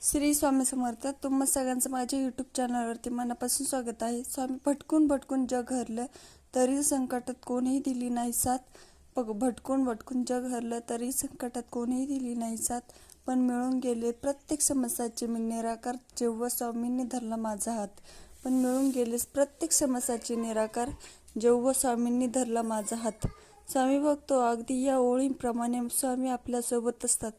श्री स्वामी समर्थ तुम्हा सगळ्यांचं माझ्या यूट्यूब चॅनलवरती मनापासून स्वागत आहे. स्वामी भटकून भटकून जग हरलं तरी संकटात कोणीही दिली नाही साथ. पग भटकून भटकून जग हरलं तरी संकटात कोणीही दिली नाही साथ. पण मिळून गेले प्रत्येक समस्याचे मी निराकार जेव्हा स्वामींनी धरला माझा हात. पण मिळून गेलेस प्रत्येक समस्याचे निराकार जेव्हा स्वामींनी धरला माझा हात. स्वामी बघतो अगदी या ओळींप्रमाणे स्वामी आपल्यासोबत असतात.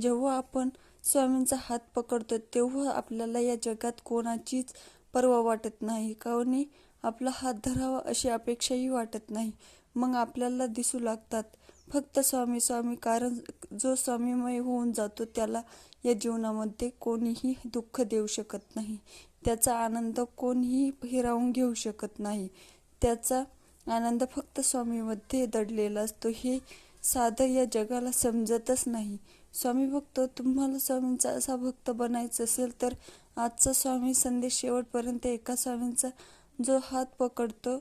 जेव्हा आपण स्वामींचा हात पकडतो तेव्हा आपल्याला या जगात कोणाचीच पर्वा वाटत नाही. कोणी आपला हात धरावा अशी अपेक्षाही वाटत नाही. मग आपल्याला दिसू लागतात. फक्त स्वामी स्वामी कारण जो स्वामीमय होऊन जातो त्याला या जीवनामध्ये कोणीही दुःख देऊ शकत नाही. त्याचा आनंद कोणीही हिरावून घेऊ शकत नाही. त्याचा आनंद फक्त स्वामीमध्ये दडलेला असतो. हे साधं या जगाला समजतच नाही. स्वामी भक्त तुम्हाला स्वामींचा असा भक्त बनायचं असेल तर आजचा स्वामी संदेश शेवटपर्यंत एका स्वामींचा जो हात पकडतो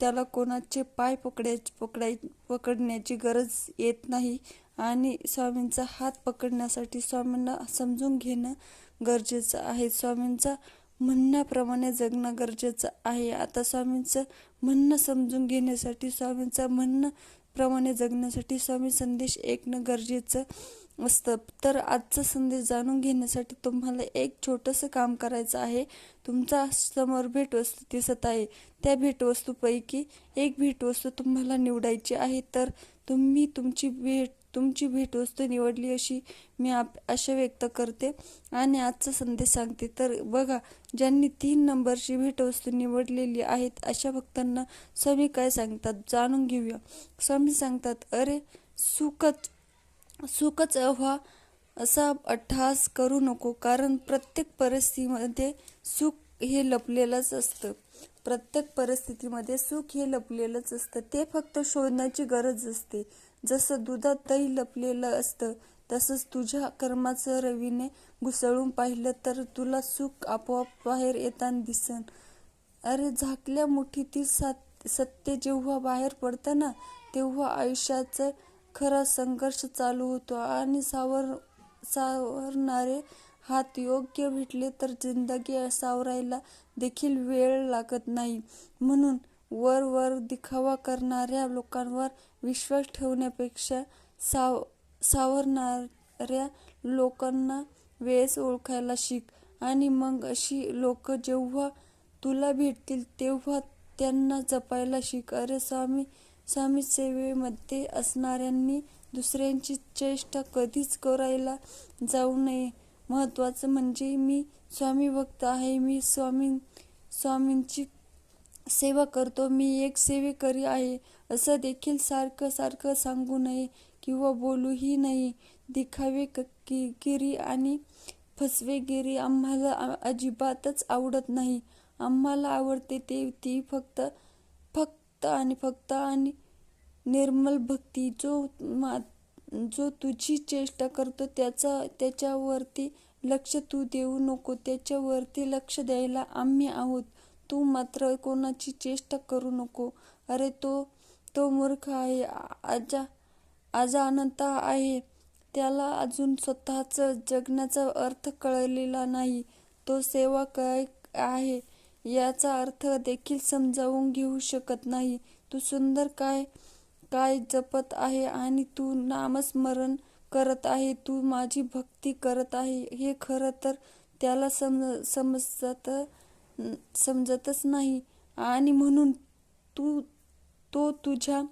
त्याला कोणाचे पाय पकडाय पकडाय पकडण्याची गरज येत नाही. आणि स्वामींचा हात पकडण्यासाठी स्वामींना समजून घेणं गरजेचं आहे. स्वामींचा म्हणण्याप्रमाणे जगणं गरजेचं आहे. आता स्वामींचं म्हणणं समजून घेण्यासाठी स्वामींचं म्हणणं प्रमाणे जगण्यासाठी स्वामी संदेश ऐकणं गरजेचं असतं तर आजचा संदेश जाणून घेण्यासाठी तुम्हाला एक छोटंसं काम करायचं आहे. तुमचा समोर भेटवस्तू दिसत आहे. त्या भेटवस्तूपैकी एक भेटवस्तू तुम्हाला निवडायची आहे. तर तुम्ही तुमची भेट तुमची भेटवस्तू निवडली अशी मी आप आशा व्यक्त करते. आणि आजचा संदेश सांगते. तर बघा ज्यांनी तीन नंबरची भेटवस्तू निवडलेली आहेत अशा भक्तांना स्वामी काय सांगतात? जाणून घेऊया. स्वामी सांगतात अरे सुखच सुखच व्हा असा अट्टहास करू नको कारण प्रत्येक परिस्थितीमध्ये सुख हे लपलेलंच असतं. प्रत्येक परिस्थितीमध्ये सुख हे लपलेलंच असतं. ते फक्त शोधण्याची गरज असते. जसं दुधात दही लपलेलं असतं तसंच तुझ्या कर्माचं रवीने घुसळून पाहिलं तर तुला सुख आपोआप बाहेर येताना दिसन. अरे झाकल्या मुठीतील सात सत्य जेव्हा बाहेर पडतं ना तेव्हा आयुष्याचं खरा संघर्ष चालू होतो आणि सावर सावरणारे हात योग्य भेटले तर जिंदगी सावरायला देखील वेळ लागत नाही. म्हणून वर वर दिखावा करणाऱ्या लोकांवर विश्वास ठेवण्यापेक्षा साव सावरणाऱ्या लोकांना वेळेस ओळखायला शिक आणि मग अशी लोक जेव्हा तुला भेटतील तेव्हा त्यांना जपायला शिक. अरे स्वामी स्वामी सेवेमध्ये असणाऱ्यांनी दुसऱ्यांची चेष्टा कधीच करायला जाऊ नये. महत्त्वाचं म्हणजे मी स्वामी भक्त आहे मी स्वामी स्वामींची सेवा करतो मी एक सेवेकरी आहे. असं देखील सारखं सारखं सांगू नये किंवा बोलूही नाही दिखावे गिरी आणि फसवेगिरी आम्हाला अजिबातच आवडत नाही. आम्हाला आवडते ते ती फक्त फक्त आणि फक्त आणि निर्मल भक्ती जो मा जो तुझी चेष्टा करतो त्याचा त्याच्यावरती लक्ष तू देऊ नको त्याच्यावरती लक्ष द्यायला आम्ही आहोत. तू मात्र कोणाची चेष्टा करू नको. अरे तो तो मूर्ख आहे. आजा आजा अनंत आहे. त्याला अजून स्वतःचं जगण्याचा अर्थ कळलेला नाही. तो सेवा काय आहे. याचा अर्थ देखील समजावून घेऊ शकत नाही. तू सुंदर काय काय जपत आहे आणि तू नामस्मरण करत आहे तू माझी भक्ती करत आहे हे खरं तर त्याला सम समजत समजतच नाही. आणि म्हणून तू तो तुझ्या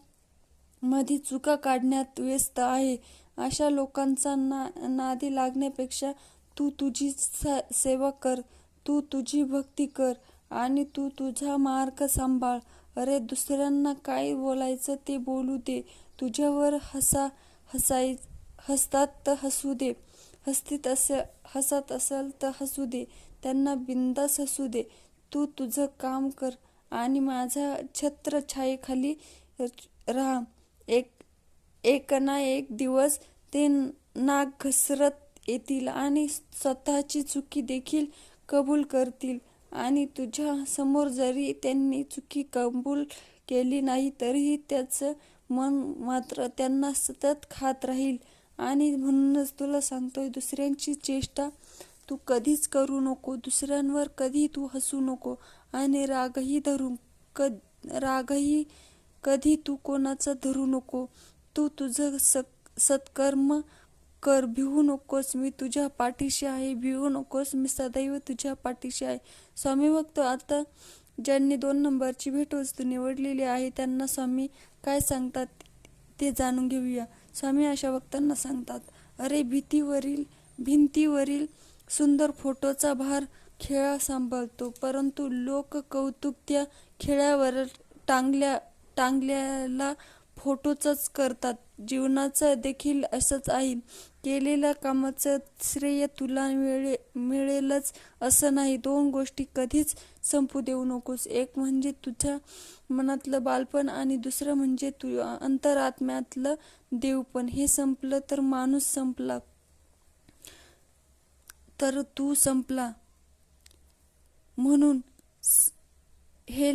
मध्ये चुका काढण्यात व्यस्त आहे. अशा लोकांचा ना नादी लागण्यापेक्षा तू तुझी सेवा कर तू तुझी भक्ती कर. आणि तू तुझा मार्ग सांभाळ. अरे दुसऱ्यांना काय बोलायचं ते बोलू दे. तुझ्यावर हसा हसाय हसतात तर हसू दे. हसतीत असे हसत असेल तर हसू दे. त्यांना बिंदास हसू दे. तू तुझं काम कर आणि माझ्या छत्रछायेखाली राहा. एक एक ना एक दिवस ते नाक घसरत येतील आणि स्वतःची चुकी देखील कबूल करतील. आणि तुझ्या समोर जरी त्यांनी चुकी कबूल केली नाही तरीही त्याचं मन मात्र त्यांना सतत खात राहील. आणि म्हणूनच तुला सांगतोय दुसऱ्यांची चेष्टा तू कधीच करू नको दुसऱ्यांवर कधी तू हसू नको आणि रागही धरू क रागही कधी तू कोणाचा धरू नको. तू तुझं सक सत्कर्म कर भिवू नकोस मी तुझ्या पाठीशी आहे भिवू नकोस मी सदैव तुझ्या पाठीशी आहे. स्वामी भक्त आता ज्यांनी दोन नंबरची भेटवस्तू निवडलेली आहे त्यांना स्वामी काय सांगतात ते जाणून घेऊया. स्वामी अशा भक्तांना सांगतात अरे भीतीवरील भिंतीवरील सुंदर फोटोचा भार खेळा सांभाळतो परंतु लोक कौतुक त्या खेळावर टांगल्या टांगल्याला फोटोचंच करतात. जीवनाचं देखील असंच आहे. केलेल्या कामाचं श्रेय तुला मिळे मिळेलच असं नाही. दोन गोष्टी कधीच संपू देऊ नकोस. एक म्हणजे तुझ्या मनातलं बालपण आणि दुसरं म्हणजे तु अंतरात्म्यातलं देवपण. हे संपलं तर माणूस संपला. तर तू संपला. म्हणून हे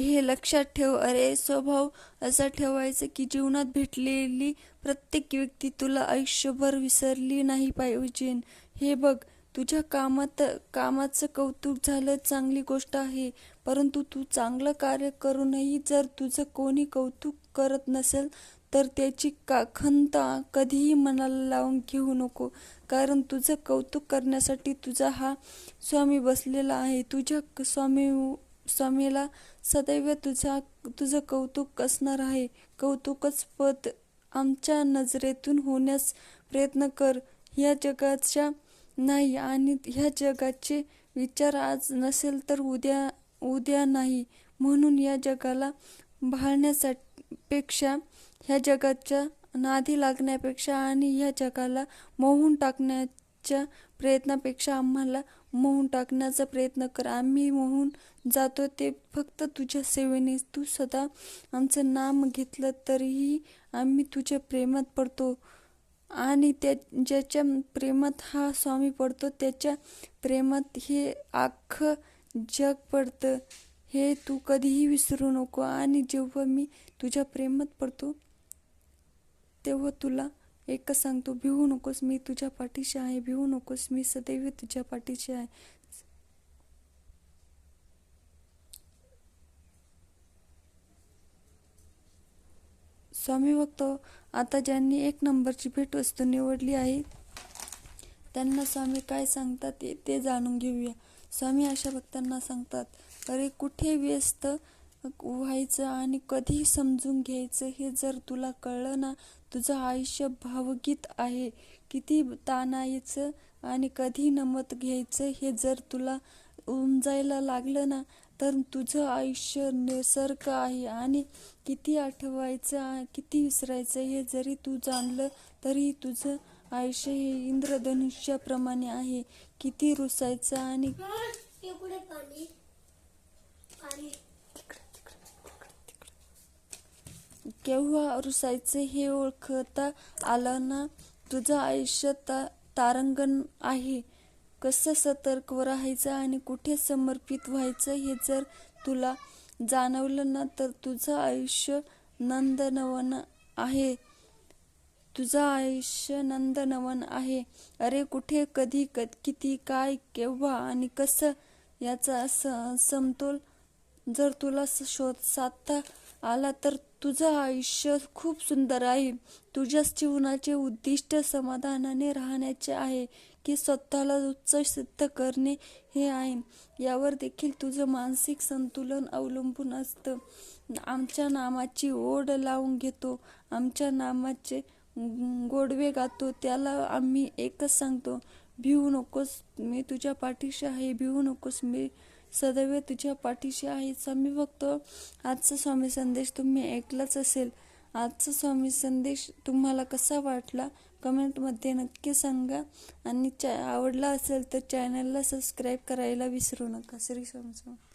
हे लक्षात ठेव. अरे स्वभाव असा ठेवायचा की जीवनात भेटलेली प्रत्येक व्यक्ती तुला आयुष्यभर विसरली नाही पाहिजे. हे बघ तुझ्या कामात कामाचं कौतुक झालं चांगली गोष्ट आहे. परंतु तू चांगलं कार्य करूनही जर तुझं कोणी कौतुक करत नसेल तर त्याची का खंत कधीही मनाला लावून घेऊ नको. कारण तुझं कौतुक करण्यासाठी तुझा हा स्वामी बसलेला आहे. तुझ्या स्वामी स्वामीला सदैव तुझा तुझं कौतुक असणार आहे? कौतुकच पद आमच्या नजरेतून होण्यास प्रयत्न कर. ह्या जगाच्या नाही आणि ह्या जगाचे विचार आज नसेल तर उद्या उद्या नाही. म्हणून या जगाला भाळण्यासाठी पेक्षा ह्या जगाच्या नादी लागण्यापेक्षा आणि ह्या जगाला मोहून टाकण्या च्या प्रयत्नापेक्षा आम्हाला मोहून टाकण्याचा प्रयत्न कर. आम्ही मोहून जातो ते फक्त तुझ्या सेवेने. तू सदा आमचं नाम घेतलं तरीही आम्ही तुझ्या प्रेमात पडतो आणि त्या ज्याच्या प्रेमात हा स्वामी पडतो त्याच्या प्रेमात हे अख्खं जग पडतं. हे तू कधीही विसरू नको आणि जेव्हा मी तुझ्या प्रेमात पडतो तेव्हा तुला एकच सांगतो भिवू नकोस मी तुझ्या पाठीशी आहे भिवू नकोस मी सदैव तुझ्या पाठीशी आहे. स्वामी भक्त आता ज्यांनी एक नंबरची भेटवस्तू निवडली आहे त्यांना स्वामी काय सांगतात ते- ते जाणून घेऊया. स्वामी अशा भक्तांना सांगतात अरे कुठे व्यस्त व्हायचं आणि कधी समजून घ्यायचं हे जर तुला कळलं ना तुझं आयुष्य भावगीत आहे. किती ताणायचं आणि कधी नमत घ्यायचं हे जर तुला उमजायला लागलं ना तर तुझं आयुष्य निसर्ग आहे. आणि किती आठवायचं किती विसरायचं हे जरी तू जाणलं तरी तुझं आयुष्य हे इंद्रधनुष्याप्रमाणे आहे. किती रुसायचं आणि इकडे पाणी पाणी केव्हा रुसायचं हे ओळखता आलं ना? तुझं आयुष्य ता तारंगण आहे. कसं सतर्क राहायचं आणि कुठे समर्पित व्हायचं हे जर तुला जाणवलं ना तर तुझं आयुष्य नंदनवन आहे. तुझं आयुष्य नंदनवन आहे. अरे कुठे कधी क किती काय केव्हा आणि कसं याचा स समतोल जर तुला शोध साधता आला तर तुझं आयुष्य खूप सुंदर आहे. तुझ्या जीवनाचे उद्दिष्ट समाधानाने राहण्याचे आहे की स्वतःला उच्च सिद्ध करणे हे आहे. यावर देखील तुझं मानसिक संतुलन अवलंबून असतं. आमच्या नामाची ओढ लावून घेतो. आमच्या नामाचे गोडवे गातो. त्याला आम्ही एकच सांगतो भिवू नकोस मी तुझ्या पाठीशी आहे. भिवू नकोस मी सदैव तुझ्या पाठीशी आहे. स्वामी बघतो आजचा स्वामी संदेश तुम्ही ऐकलाच असेल. आजचा स्वामी संदेश तुम्हाला कसा वाटला? कमेंटमध्ये नक्की सांगा. आणि चा आवडला असेल तर चॅनलला सबस्क्राईब करायला विसरू नका. श्री स्वामी स्वामी